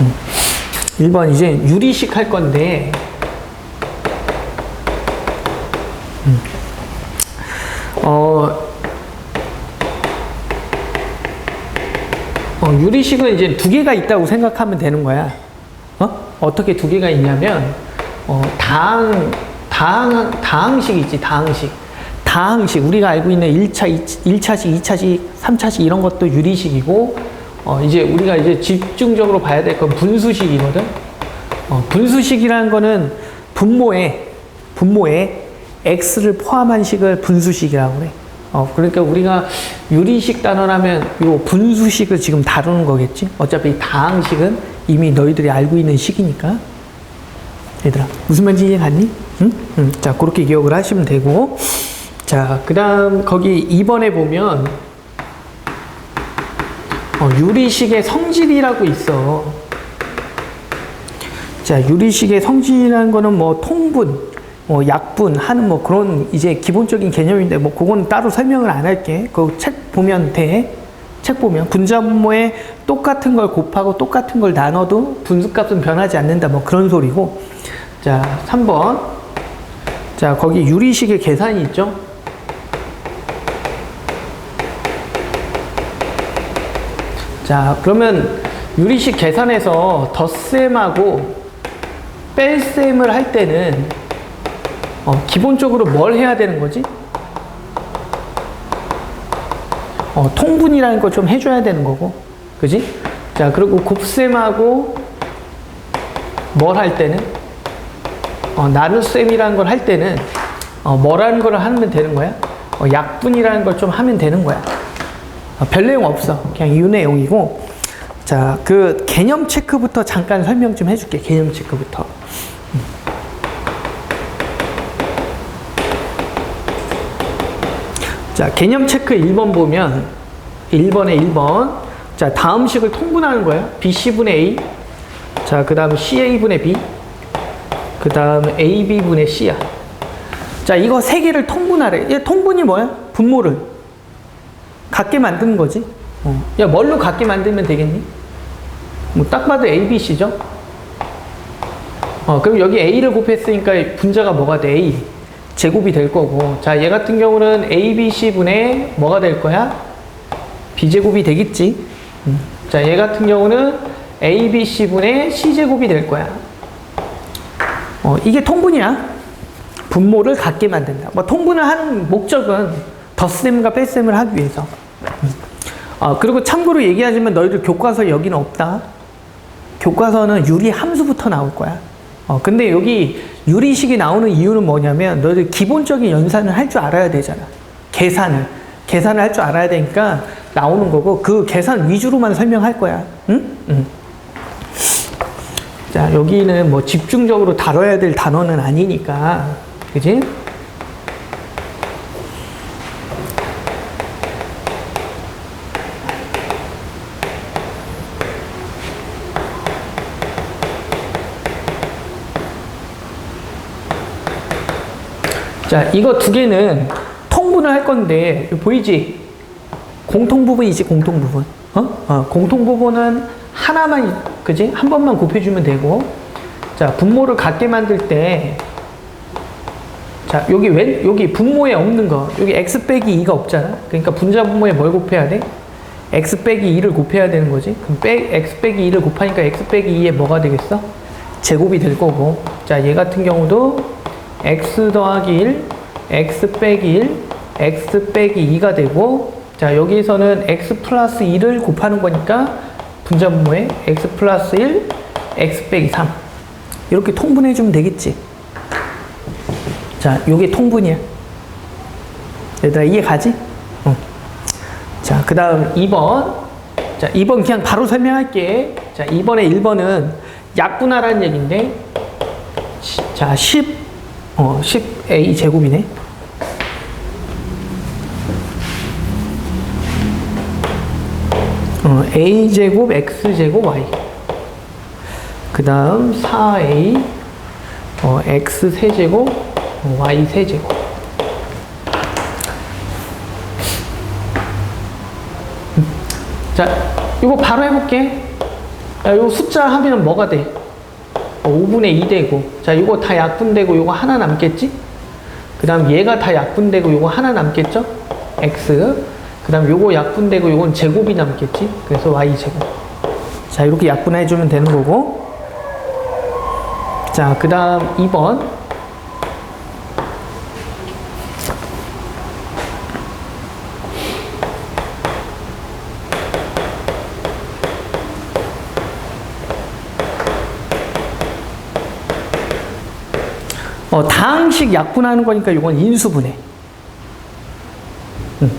음. 1번 이제 유리식 할 건데 음. 어, 어, 유리식은 이제 두 개가 있다고 생각하면 되는 거야. 어? 어떻게 두 개가 있냐면, 어, 다항, 다항, 다항식 있지, 다항식. 다항식. 우리가 알고 있는 1차, 1차식, 2차식, 3차식 이런 것도 유리식이고, 어, 이제 우리가 이제 집중적으로 봐야 될 건 분수식이거든. 어, 분수식이라는 거는 분모에, 분모에 x를 포함한 식을 분수식이라고 그래. 어, 그러니까 우리가 유리식 단어라면 요 분수식을 지금 다루는 거겠지? 어차피 다항식은 이미 너희들이 알고 있는 식이니까. 얘들아, 무슨 말인지 이해 갔니? 응? 응. 자, 그렇게 기억을 하시면 되고. 자, 그 다음, 거기 2번에 보면, 어, 유리식의 성질이라고 있어. 자, 유리식의 성질이라는 거는 뭐 통분, 뭐 약분 하는 뭐 그런 이제 기본적인 개념인데 뭐 그건 따로 설명을 안 할게. 그 책 보면 돼. 책 보면 분자분모에 똑같은 걸 곱하고 똑같은 걸 나눠도 분수값은 변하지 않는다. 뭐 그런 소리고. 자, 3번. 자, 거기 유리식의 계산이 있죠? 자, 그러면 유리식 계산에서 덧셈하고 뺄셈을 할 때는 어, 기본적으로 뭘 해야 되는 거지? 어, 통분이라는 거좀 해줘야 되는 거고, 그지? 자, 그리고 곱셈하고 뭘 할 때는? 어, 나눗셈이라는 걸 할 때는 어, 뭐라는 걸 하면 되는 거야? 어, 약분이라는 걸 좀 하면 되는 거야. 어, 별 내용 없어. 그냥 이 내용이고. 자, 그 개념 체크부터 잠깐 설명 좀 해줄게. 개념 체크부터. 자, 개념 체크 1번 보면 1번에 1번. 자, 다음 식을 통분하는 거예요. BC분의 A. 자, 그 다음 CA분의 B. 그 다음 AB분의 C야. 자, 이거 세 개를 통분하래. 얘 통분이 뭐야? 분모를. 같게 만드는 거지. 어. 야, 뭘로 같게 만들면 되겠니? 뭐 딱 봐도 A, B, C죠? 어, 그럼 여기 A를 곱했으니까 분자가 뭐가 돼? A. 제곱이 될 거고. 자, 얘 같은 경우는 A, B, C 분의 뭐가 될 거야? B제곱이 되겠지. 음. 자, 얘 같은 경우는 A, B, C 분의 C제곱이 될 거야. 어, 이게 통분이야. 분모를 같게 만든다. 뭐 통분을 하는 목적은 덧셈과 뺄셈을 하기 위해서. 음. 어, 그리고 참고로 얘기하자면 너희들 교과서 여기는 없다. 교과서는 유리 함수부터 나올 거야. 어, 근데 여기 유리식이 나오는 이유는 뭐냐면 너희들 기본적인 연산을 할 줄 알아야 되잖아. 계산을. 계산을 할 줄 알아야 되니까 나오는 거고 그 계산 위주로만 설명할 거야. 응? 응. 자, 여기는 뭐 집중적으로 다뤄야 될 단어는 아니니까. 그지? 자, 이거 두 개는 통분을 할 건데, 보이지? 공통 부분이지, 공통 부분. 어? 어, 공통 부분은 하나만, 그지? 한 번만 곱해주면 되고, 자, 분모를 같게 만들 때, 자, 여기 왼, 여기 분모에 없는 거, 여기 x 빼기 2가 없잖아? 그러니까 분자 분모에 뭘 곱해야 돼? x 빼기 2를 곱해야 되는 거지? 그럼 빼, x 빼기 2를 곱하니까 x 빼기 2에 뭐가 되겠어? 제곱이 될 거고, 자, 얘 같은 경우도 x 더하기 1, x 빼기 1, x 빼기 2가 되고 자 여기서는 x 플러스 2를 곱하는 거니까 분자분모에 x 플러스 1, x 빼기 3 이렇게 통분해 주면 되겠지? 자 요게 통분이야. 얘들아 이해 가지? 응. 자그 다음 2번. 자 2번 그냥 바로 설명할게. 자 2번에 1번은 약분하라는 얘기인데 자 10, 어, 10a 제곱이네. 어, a 제곱 x 제곱 y. 그 다음 4a 어, x 세제곱 어, y 세제곱. 자, 이거 바로 해볼게. 자, 요 숫자 하면 뭐가 돼? 어, 5분의 2 되고. 자, 요거 다 약분되고 요거 하나 남겠지? 그 다음 얘가 다 약분되고 요거 하나 남겠죠? x. 그 다음 요거 약분되고 요건 제곱이 남겠지? 그래서 y제곱. 자, 이렇게 약분해주면 되는 거고. 자, 그 다음 2번. 어, 다항식 약분하는 거니까 이건 인수분해. 음.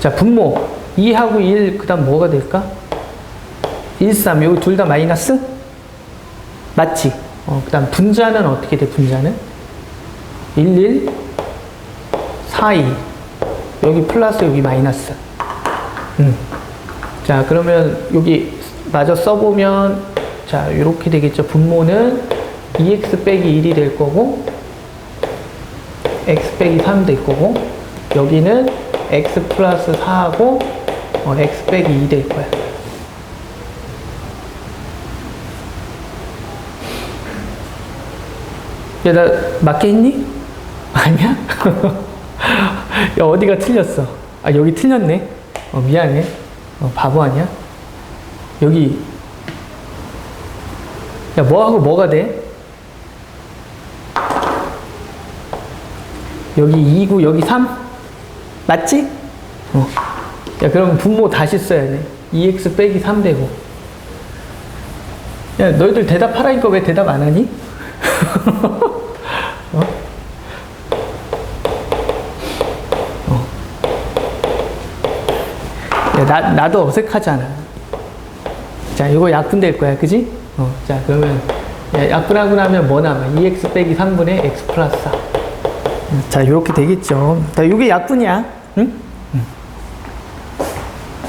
자, 분모. 2하고 1, 그 다음 뭐가 될까? 1, 3, 여기 둘 다 마이너스? 맞지? 어, 그 다음 분자는 어떻게 돼, 분자는? 1, 1, 4, 2. 여기 플러스, 여기 마이너스. 음. 자, 그러면 여기 마저 써보면, 자, 이렇게 되겠죠. 분모는 2x 빼기 1이 될 거고, x 빼기 3 될 거고, 여기는 x 플러스 4하고, 어, x 빼기 2 될 거야. 야, 나 맞게 했니? 아니야? 야, 어디가 틀렸어? 아, 여기 틀렸네? 어, 미안해. 어, 바보 아니야? 여기. 야, 뭐하고 뭐가 돼? 여기 2구, 여기 3? 맞지? 어. 야, 그럼 분모 다시 써야 돼. 2x 빼기 3 되고. 야, 너희들 대답하라니까 왜 대답 안 하니? 어? 어. 야, 나, 나도 어색하잖아. 자, 이거 약분될 거야, 그지? 어, 자, 그러면, 야, 약분하고 나면 뭐 남아? 2x 빼기 3분의 x 플러스 4. 자, 이렇게 되겠죠. 자, 이게 약분이야. 응?